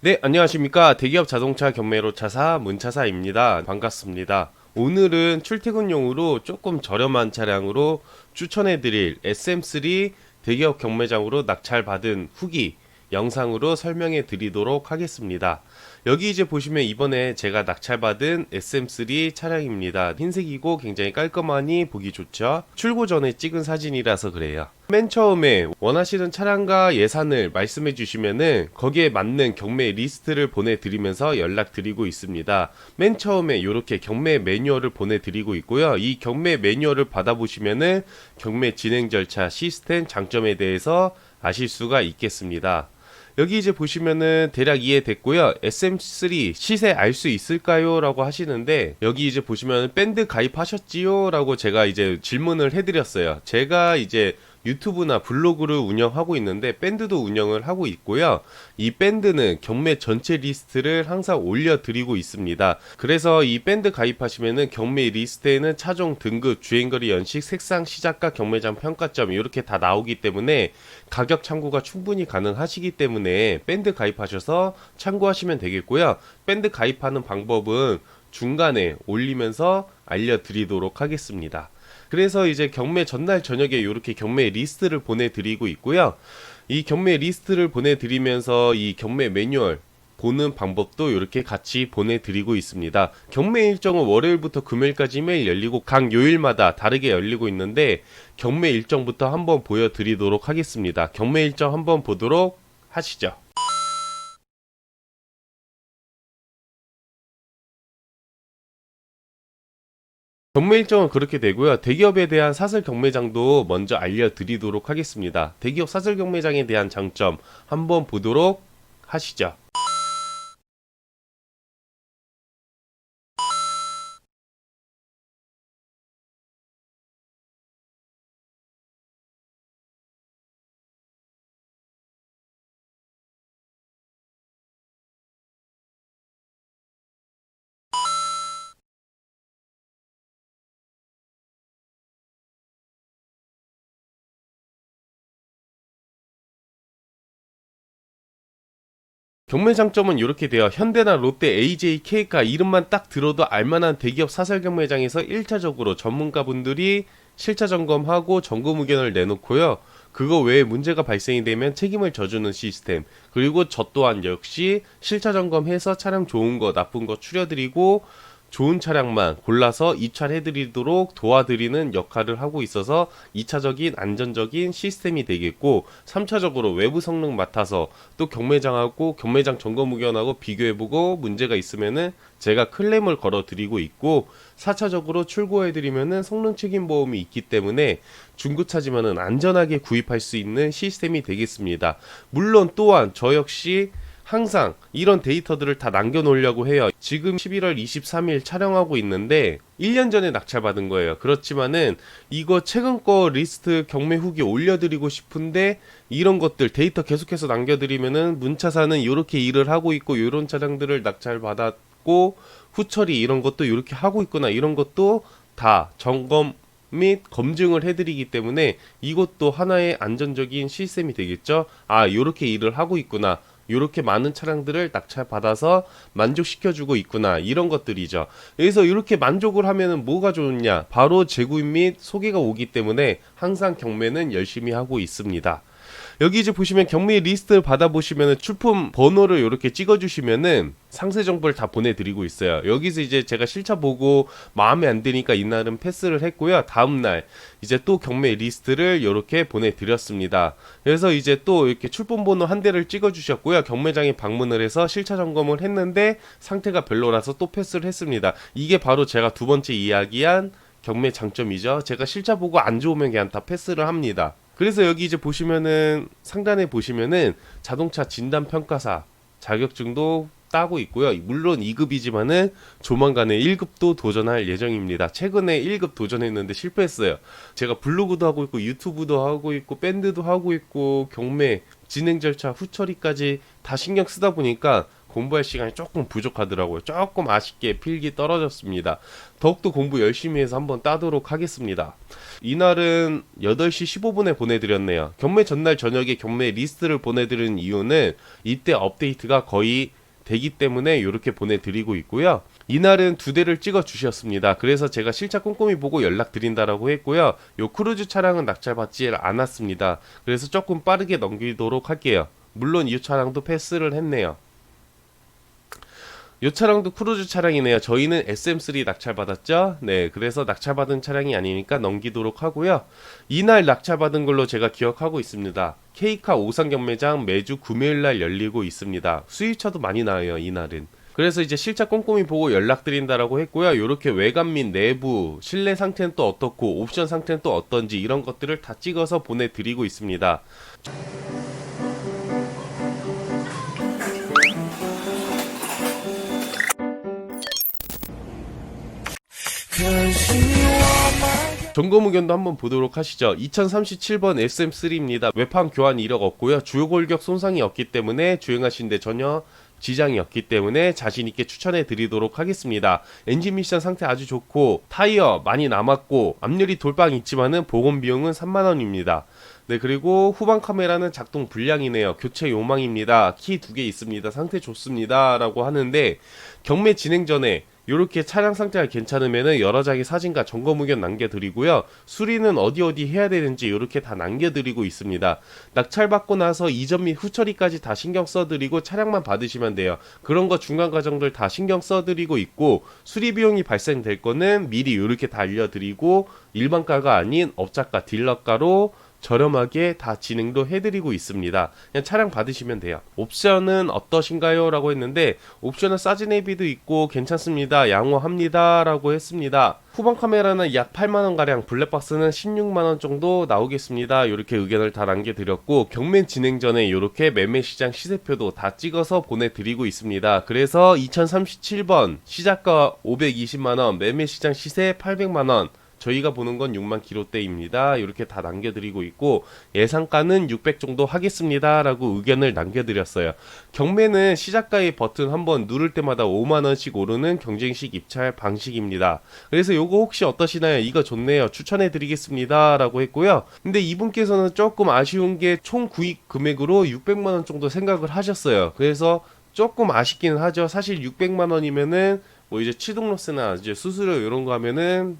네, 안녕하십니까. 대기업 자동차 경매로 차사 문차사입니다. 반갑습니다. 오늘은 출퇴근용으로 조금 저렴한 차량으로 추천해 드릴 SM3 대기업 경매장으로 낙찰받은 후기 영상으로 설명해 드리도록 하겠습니다. 여기 이제 보시면 이번에 제가 낙찰받은 SM3 차량입니다. 흰색이고 굉장히 깔끔하니 보기 좋죠. 출고 전에 찍은 사진이라서 그래요. 맨 처음에 원하시는 차량과 예산을 말씀해 주시면은 거기에 맞는 경매 리스트를 보내드리면서 연락드리고 있습니다. 맨 처음에 이렇게 경매 매뉴얼을 보내드리고 있고요. 이 경매 매뉴얼을 받아보시면은 경매 진행 절차, 시스템, 장점에 대해서 아실 수가 있겠습니다. 여기 이제 보시면은 대략 이해됐고요. SM3 시세 알 수 있을까요? 라고 하시는데 여기 이제 보시면 밴드 가입하셨지요? 라고 제가 이제 질문을 해드렸어요. 제가 이제 유튜브나 블로그를 운영하고 있는데 밴드도 운영을 하고 있고요. 이 밴드는 경매 전체 리스트를 항상 올려드리고 있습니다. 그래서 이 밴드 가입하시면은 경매 리스트에는 차종 등급, 주행거리 연식, 색상, 시작가, 경매장 평가점 이렇게 다 나오기 때문에 가격 참고가 충분히 가능하시기 때문에 밴드 가입하셔서 참고하시면 되겠고요. 밴드 가입하는 방법은 중간에 올리면서 알려드리도록 하겠습니다. 그래서 이제 경매 전날 저녁에 이렇게 경매 리스트를 보내드리고 있고요. 이 경매 리스트를 보내드리면서 이 경매 매뉴얼 보는 방법도 이렇게 같이 보내드리고 있습니다. 경매 일정은 월요일부터 금요일까지 매일 열리고 각 요일마다 다르게 열리고 있는데 경매 일정부터 한번 보여드리도록 하겠습니다. 경매 일정 한번 보도록 하시죠. 경매 일정은 그렇게 되고요. 대기업에 대한 사설 경매장도 먼저 알려드리도록 하겠습니다. 대기업 사설 경매장에 대한 장점 한번 보도록 하시죠. 경매 장점은 이렇게 돼요. 현대나 롯데, AJ, K가 이름만 딱 들어도 알만한 대기업 사설 경매장에서 1차적으로 전문가분들이 실차 점검하고 점검 의견을 내놓고요. 그거 외에 문제가 발생이 되면 책임을 져주는 시스템. 그리고 저 또한 역시 실차 점검해서 차량 좋은 거, 나쁜 거 추려드리고 좋은 차량만 골라서 입찰해 드리도록 도와드리는 역할을 하고 있어서 2차적인 안전적인 시스템이 되겠고 3차적으로 외부 성능 맡아서 또 경매장하고 경매장 점검 의견하고 비교해 보고 문제가 있으면은 제가 클레임을 걸어 드리고 있고 4차적으로 출고해 드리면은 성능 책임 보험이 있기 때문에 중고차지만은 안전하게 구입할 수 있는 시스템이 되겠습니다. 물론 또한 저 역시 항상 이런 데이터들을 다 남겨놓으려고 해요. 지금 11월 23일 촬영하고 있는데 1년 전에 낙찰받은 거예요. 그렇지만은 이거 최근 거 리스트 경매 후기 올려드리고 싶은데 이런 것들 데이터 계속해서 남겨드리면은 문차사는 이렇게 일을 하고 있고 이런 차량들을 낙찰받았고 후처리 이런 것도 이렇게 하고 있구나 이런 것도 다 점검 및 검증을 해드리기 때문에 이것도 하나의 안전적인 시스템이 되겠죠. 아, 이렇게 일을 하고 있구나. 이렇게 많은 차량들을 낙찰받아서 만족시켜주고 있구나 이런 것들이죠. 그래서 이렇게 만족을 하면은 뭐가 좋냐? 바로 재구입 및 소개가 오기 때문에 항상 경매는 열심히 하고 있습니다. 여기 이제 보시면 경매 리스트 받아보시면은 출품 번호를 이렇게 찍어주시면은 상세 정보를 다 보내드리고 있어요. 여기서 이제 제가 실차 보고 마음에 안 드니까 이날은 패스를 했고요. 다음날 이제 또 경매 리스트를 이렇게 보내드렸습니다. 그래서 이제 또 이렇게 출품 번호 한 대를 찍어주셨고요. 경매장에 방문을 해서 실차 점검을 했는데 상태가 별로라서 또 패스를 했습니다. 이게 바로 제가 두 번째 이야기한 경매 장점이죠. 제가 실차 보고 안 좋으면 그냥 다 패스를 합니다. 그래서 여기 이제 보시면은 상단에 보시면은 자동차 진단 평가사 자격증도 따고 있고요. 물론 2급이지만은 조만간에 1급도 도전할 예정입니다. 최근에 1급 도전했는데 실패했어요. 제가 블로그도 하고 있고 유튜브도 하고 있고 밴드도 하고 있고 경매 진행 절차 후 처리까지 다 신경 쓰다 보니까 공부할 시간이 조금 부족하더라고요. 조금 아쉽게 필기 떨어졌습니다. 더욱더 공부 열심히 해서 한번 따도록 하겠습니다. 이날은 8시 15분에 보내드렸네요. 경매 전날 저녁에 경매 리스트를 보내드리는 이유는 이때 업데이트가 거의 되기 때문에 이렇게 보내드리고 있고요. 이날은 두 대를 찍어 주셨습니다. 그래서 제가 실차 꼼꼼히 보고 연락 드린다라고 했고요. 요 크루즈 차량은 낙찰받지 않았습니다. 그래서 조금 빠르게 넘기도록 할게요. 물론 이 차량도 패스를 했네요. 이 차량도 크루즈 차량이네요. 저희는 SM3 낙찰받았죠? 네, 그래서 낙찰받은 차량이 아니니까 넘기도록 하고요. 이날 낙찰받은 걸로 제가 기억하고 있습니다. K카 오산 경매장 매주 금요일날 열리고 있습니다. 수입차도 많이 나와요, 이날은. 그래서 이제 실차 꼼꼼히 보고 연락드린다라고 했고요. 이렇게 외관 및 내부, 실내 상태는 또 어떻고, 옵션 상태는 또 어떤지 이런 것들을 다 찍어서 보내드리고 있습니다. 점검 의견도 한번 보도록 하시죠. 2037번 SM3입니다. 외판 교환 이력 없고요. 주요 골격 손상이 없기 때문에 주행하시는데 전혀 지장이 없기 때문에 자신 있게 추천해 드리도록 하겠습니다. 엔진 미션 상태 아주 좋고 타이어 많이 남았고 앞유리 돌빵 있지만은 보건 비용은 3만 원입니다. 네 그리고 후방 카메라는 작동 불량이네요. 교체 요망입니다. 키 두 개 있습니다. 상태 좋습니다라고 하는데 경매 진행 전에 이렇게 차량 상태가 괜찮으면은 여러 장의 사진과 점검 의견 남겨드리고요. 수리는 어디 어디 해야 되는지 이렇게 다 남겨드리고 있습니다. 낙찰 받고 나서 이전 및 후처리까지 다 신경 써드리고 차량만 받으시면 돼요. 그런 거 중간 과정들 다 신경 써드리고 있고 수리 비용이 발생될 거는 미리 이렇게 다 알려드리고 일반가가 아닌 업자가 딜러가로 저렴하게 다 진행도 해드리고 있습니다. 그냥 차량 받으시면 돼요. 옵션은 어떠신가요? 라고 했는데 옵션은 사진내비도 있고 괜찮습니다. 양호합니다. 라고 했습니다. 후방 카메라는 약 8만원가량, 블랙박스는 16만원 정도 나오겠습니다. 이렇게 의견을 다 남겨드렸고, 경매 진행 전에 이렇게 매매시장 시세표도 다 찍어서 보내드리고 있습니다. 그래서 2037번 시작가 520만원, 매매시장 시세 800만원, 저희가 보는 건 6만 키로대입니다. 이렇게 다 남겨드리고 있고 예상가는 600 정도 하겠습니다라고 의견을 남겨드렸어요. 경매는 시작가의 버튼 한번 누를 때마다 5만 원씩 오르는 경쟁식 입찰 방식입니다. 그래서 요거 혹시 어떠시나요? 이거 좋네요. 추천해드리겠습니다라고 했고요. 근데 이분께서는 조금 아쉬운 게 총 구입 금액으로 600만 원 정도 생각을 하셨어요. 그래서 조금 아쉽기는 하죠. 사실 600만 원이면은 뭐 이제 취등로스나 이제 수수료 이런 거 하면은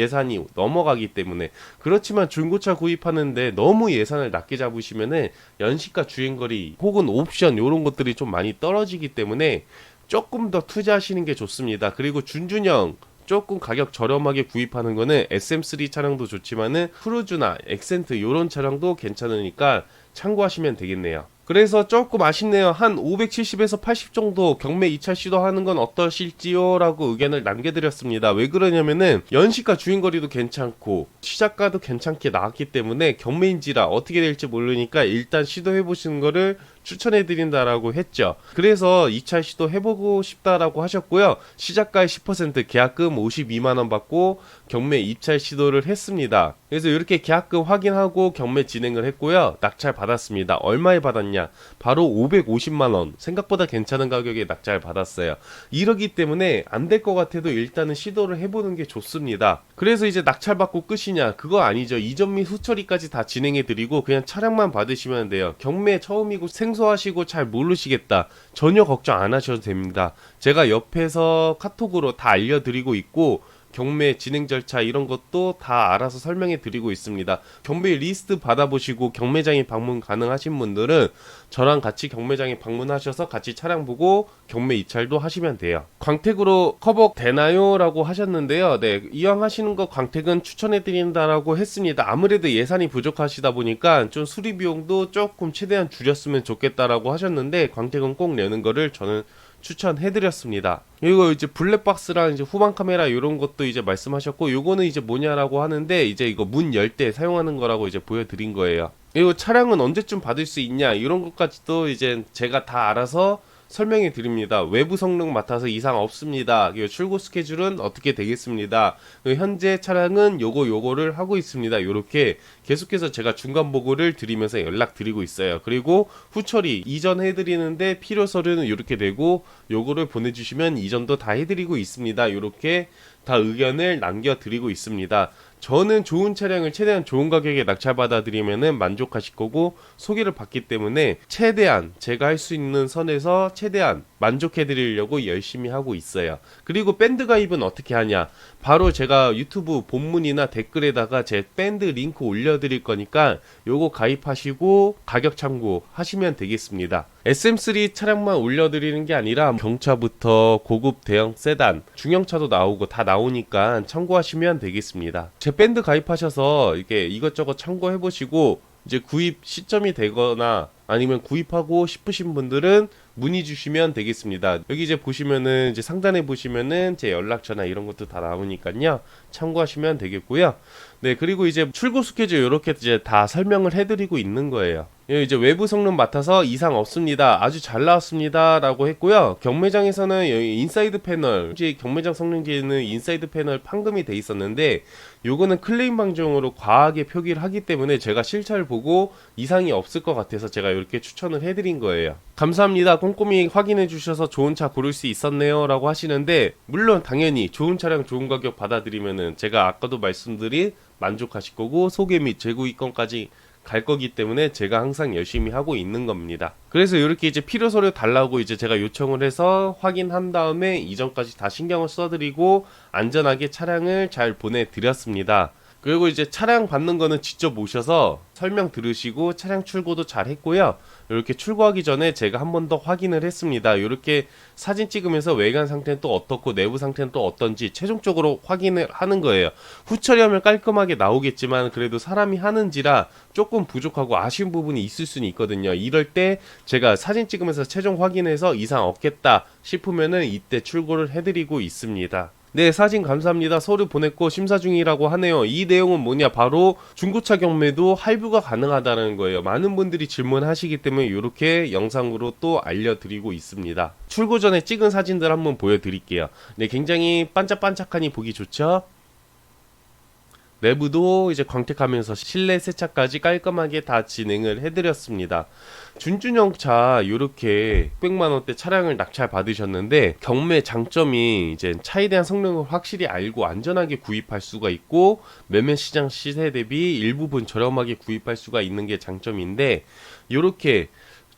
예산이 넘어가기 때문에 그렇지만 중고차 구입하는데 너무 예산을 낮게 잡으시면은 연식과 주행거리 혹은 옵션 이런 것들이 좀 많이 떨어지기 때문에 조금 더 투자하시는 게 좋습니다. 그리고 준준형 조금 가격 저렴하게 구입하는 거는 SM3 차량도 좋지만은 크루즈나 엑센트 이런 차량도 괜찮으니까 참고하시면 되겠네요. 그래서 조금 아쉽네요. 한 570에서 80 정도 경매 2차 시도하는 건 어떠실지요? 라고 의견을 남겨드렸습니다. 왜 그러냐면은 연식과 주행거리도 괜찮고 시작가도 괜찮게 나왔기 때문에 경매인지라 어떻게 될지 모르니까 일단 시도해보시는 거를 추천해드린다라고 했죠. 그래서 2차 시도 해보고 싶다라고 하셨고요. 시작가의 10% 계약금 52만원 받고 경매 입찰 시도를 했습니다. 그래서 이렇게 계약금 확인하고 경매 진행을 했고요. 낙찰 받았습니다. 얼마에 받았냐? 바로 550만원. 생각보다 괜찮은 가격에 낙찰 받았어요. 이러기 때문에 안 될 것 같아도 일단은 시도를 해보는 게 좋습니다. 그래서 이제 낙찰 받고 끝이냐? 그거 아니죠. 이전 및 후처리까지 다 진행해드리고 그냥 차량만 받으시면 돼요. 경매 처음이고 생소 하시고 잘 모르시겠다. 전혀 걱정 안 하셔도 됩니다. 제가 옆에서 카톡으로 다 알려드리고 있고 경매 진행 절차 이런 것도 다 알아서 설명해 드리고 있습니다. 경매 리스트 받아보시고 경매장에 방문 가능하신 분들은 저랑 같이 경매장에 방문하셔서 같이 차량 보고 경매 입찰도 하시면 돼요. 광택으로 커버 되나요? 라고 하셨는데요. 네, 이왕 하시는 거 광택은 추천해 드린다라고 했습니다. 아무래도 예산이 부족하시다 보니까 좀 수리 비용도 조금 최대한 줄였으면 좋겠다라고 하셨는데 광택은 꼭 내는 거를 저는 추천해드렸습니다. 이거 이제 블랙박스랑 이제 후방 카메라 이런 것도 이제 말씀하셨고, 요거는 이제 뭐냐라고 하는데 이제 이거 문 열 때 사용하는 거라고 이제 보여드린 거예요. 이거 차량은 언제쯤 받을 수 있냐 이런 것까지도 이제 제가 다 알아서 설명해 드립니다. 외부 성능 맡아서 이상 없습니다. 출고 스케줄은 어떻게 되겠습니다. 그리고 현재 차량은 요거 요거를 하고 있습니다. 요렇게 계속해서 제가 중간 보고를 드리면서 연락 드리고 있어요. 그리고 후처리 이전 해 드리는데 필요 서류는 이렇게 되고 요거를 보내주시면 이전도 다 해드리고 있습니다. 요렇게 다 의견을 남겨드리고 있습니다. 저는 좋은 차량을 최대한 좋은 가격에 낙찰받아 드리면은 만족하실 거고 소개를 받기 때문에 최대한 제가 할 수 있는 선에서 최대한 만족해 드리려고 열심히 하고 있어요. 그리고 밴드 가입은 어떻게 하냐? 바로 제가 유튜브 본문이나 댓글에다가 제 밴드 링크 올려 드릴 거니까 요거 가입하시고 가격 참고 하시면 되겠습니다. SM3 차량만 올려 드리는 게 아니라 경차부터 고급 대형 세단, 중형차도 나오고 다 나오니까 참고하시면 되겠습니다. 제 밴드 가입하셔서 이게 이것저것 참고해 보시고 이제 구입 시점이 되거나 아니면 구입하고 싶으신 분들은 문의 주시면 되겠습니다. 여기 이제 보시면은 이제 상단에 보시면은 제 연락처나 이런 것도 다 나오니까요. 참고하시면 되겠고요. 네, 그리고 이제 출고 스케줄 이렇게 이제 다 설명을 해드리고 있는 거예요. 예, 이제 외부 성능 맡아서 이상 없습니다. 아주 잘 나왔습니다라고 했고요. 경매장에서는 인사이드 패널, 이제 경매장 성능지에는 인사이드 패널 판금이 돼 있었는데 요거는 클레임 방정으로 과하게 표기를 하기 때문에 제가 실차를 보고 이상이 없을 것 같아서 제가 이렇게 추천을 해드린 거예요. 감사합니다. 꼼꼼히 확인해 주셔서 좋은 차 고를 수 있었네요. 라고 하시는데, 물론 당연히 좋은 차량 좋은 가격 받아들이면은 제가 아까도 말씀드린 만족하실 거고, 소개 및 재고 이권까지 갈 거기 때문에 제가 항상 열심히 하고 있는 겁니다. 그래서 이렇게 이제 필요 서류 달라고 이제 제가 요청을 해서 확인한 다음에 이전까지 다 신경을 써드리고 안전하게 차량을 잘 보내드렸습니다. 그리고 이제 차량 받는 거는 직접 오셔서 설명 들으시고 차량 출고도 잘 했고요. 이렇게 출고하기 전에 제가 한 번 더 확인을 했습니다. 이렇게 사진 찍으면서 외관 상태는 또 어떻고 내부 상태는 또 어떤지 최종적으로 확인을 하는 거예요. 후처리하면 깔끔하게 나오겠지만 그래도 사람이 하는지라 조금 부족하고 아쉬운 부분이 있을 수는 있거든요. 이럴 때 제가 사진 찍으면서 최종 확인해서 이상 없겠다 싶으면은 이때 출고를 해드리고 있습니다. 네, 사진 감사합니다. 서류 보냈고 심사 중이라고 하네요. 이 내용은 뭐냐? 바로 중고차 경매도 할부가 가능하다는 거예요. 많은 분들이 질문하시기 때문에 이렇게 영상으로 또 알려드리고 있습니다. 출고 전에 찍은 사진들 한번 보여드릴게요. 네, 굉장히 반짝반짝하니 보기 좋죠? 내부도 이제 광택하면서 실내 세차까지 깔끔하게 다 진행을 해드렸습니다. 준준형 차 요렇게 600만 원대 차량을 낙찰 받으셨는데 경매 장점이 이제 차에 대한 성능을 확실히 알고 안전하게 구입할 수가 있고 매매 시장 시세 대비 일부분 저렴하게 구입할 수가 있는 게 장점인데 요렇게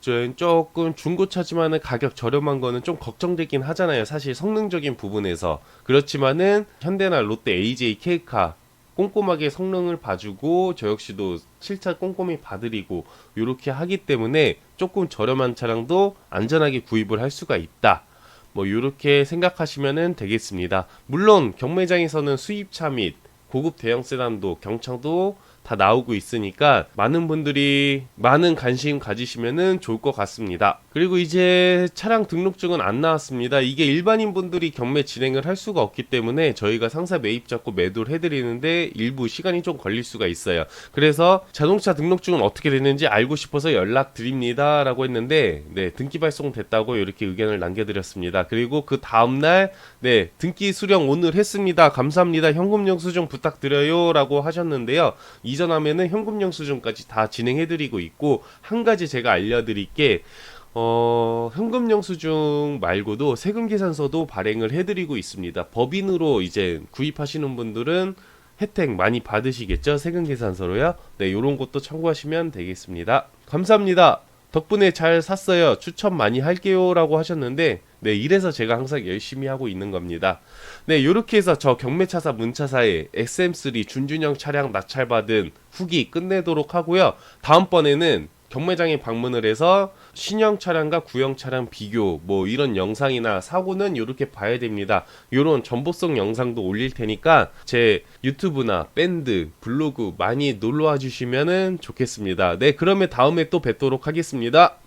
좀 조금 중고차지만은 가격 저렴한 거는 좀 걱정되긴 하잖아요. 사실 성능적인 부분에서 그렇지만은 현대나 롯데 AJ K카 꼼꼼하게 성능을 봐주고 저 역시도 실차 꼼꼼히 봐드리고 이렇게 하기 때문에 조금 저렴한 차량도 안전하게 구입을 할 수가 있다. 뭐 이렇게 생각하시면 되겠습니다. 물론 경매장에서는 수입차 및 고급 대형 세단도 경차도 다 나오고 있으니까 많은 분들이 많은 관심 가지시면은 좋을 것 같습니다. 그리고 이제 차량 등록증은 안 나왔습니다. 이게 일반인 분들이 경매 진행을 할 수가 없기 때문에 저희가 상사 매입 잡고 매도를 해드리는데 일부 시간이 좀 걸릴 수가 있어요. 그래서 자동차 등록증은 어떻게 됐는지 알고 싶어서 연락 드립니다 라고 했는데 네 등기 발송됐다고 이렇게 의견을 남겨드렸습니다. 그리고 그 다음날 네 등기 수령 오늘 했습니다. 감사합니다. 현금 영수증 부탁드려요 라고 하셨는데요. 이 전하면은 현금 영수증까지 다 진행해드리고 있고 한 가지 제가 알려드릴 게 어, 현금 영수증 말고도 세금 계산서도 발행을 해드리고 있습니다. 법인으로 이제 구입하시는 분들은 혜택 많이 받으시겠죠? 세금 계산서로요. 네, 요런 것도 참고하시면 되겠습니다. 감사합니다. 덕분에 잘 샀어요. 추천 많이 할게요 라고 하셨는데 네, 이래서 제가 항상 열심히 하고 있는 겁니다. 네, 요렇게 해서 저 경매차사 문차사의 SM3 준준형 차량 낙찰받은 후기 끝내도록 하고요. 다음번에는 경매장에 방문을 해서 신형 차량과 구형 차량 비교 뭐 이런 영상이나 사고는 이렇게 봐야 됩니다. 이런 정보성 영상도 올릴 테니까 제 유튜브나 밴드, 블로그 많이 놀러 와 주시면 좋겠습니다. 네, 그러면 다음에 또 뵙도록 하겠습니다.